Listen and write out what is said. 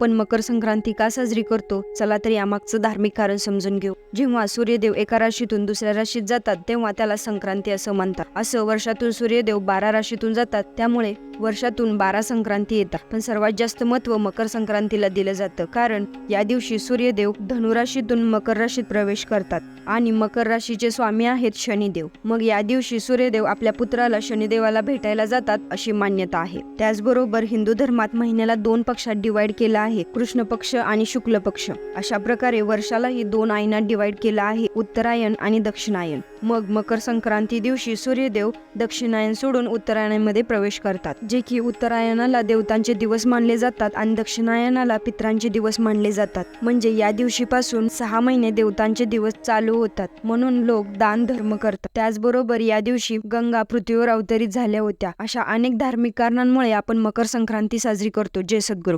आपण मकर संक्रांती का साजरी करतो? चला तर यामागचं धार्मिक कारण समजून घेऊ. जेव्हा सूर्यदेव एका राशीतून दुसऱ्या राशीत जातात तेव्हा त्याला संक्रांती असं म्हणतात. असं वर्षातून सूर्यदेव बारा राशीतून जातात त्यामुळे वर्षातून बारा संक्रांती येतात. पण सर्वात जास्त महत्त्व मकर संक्रांतीला दिलं जातं. कारण या दिवशी सूर्यदेव धनुराशीतून मकर राशीत प्रवेश करतात. आणि मकर राशीचे स्वामी आहेत शनिदेव. मग या दिवशी सूर्यदेव आपल्या पुत्राला शनिदेवाला भेटायला जातात अशी मान्यता आहे. त्याचबरोबर हिंदू धर्मात महिन्याला दोन पक्षात डिवाइड केला आहे कृष्ण पक्ष आणि शुक्ल पक्ष. अशा प्रकारे वर्षालाही दोन आयनात डिवाइड केला आहे. उत्तरायण आणि दक्षिणायन. मग मकर संक्रांती दिवशी सूर्यदेव दक्षिणायन सोडून उत्तरायणामध्ये प्रवेश करतात. जे की उत्तरायणाला देवतांचे दिवस मानले जातात आणि दक्षिणायनाला पित्रांचे दिवस मानले जातात. म्हणजे या दिवशीपासून सहा महिने देवतांचे दिवस चालू होतात. म्हणून लोक दान धर्म करतात. त्याचबरोबर या दिवशी गंगा पृथ्वीवर अवतरित झाल्या होत्या. अशा अनेक धार्मिक कारणांमुळे आपण मकर संक्रांती साजरी करतो. जय सद्गुरू.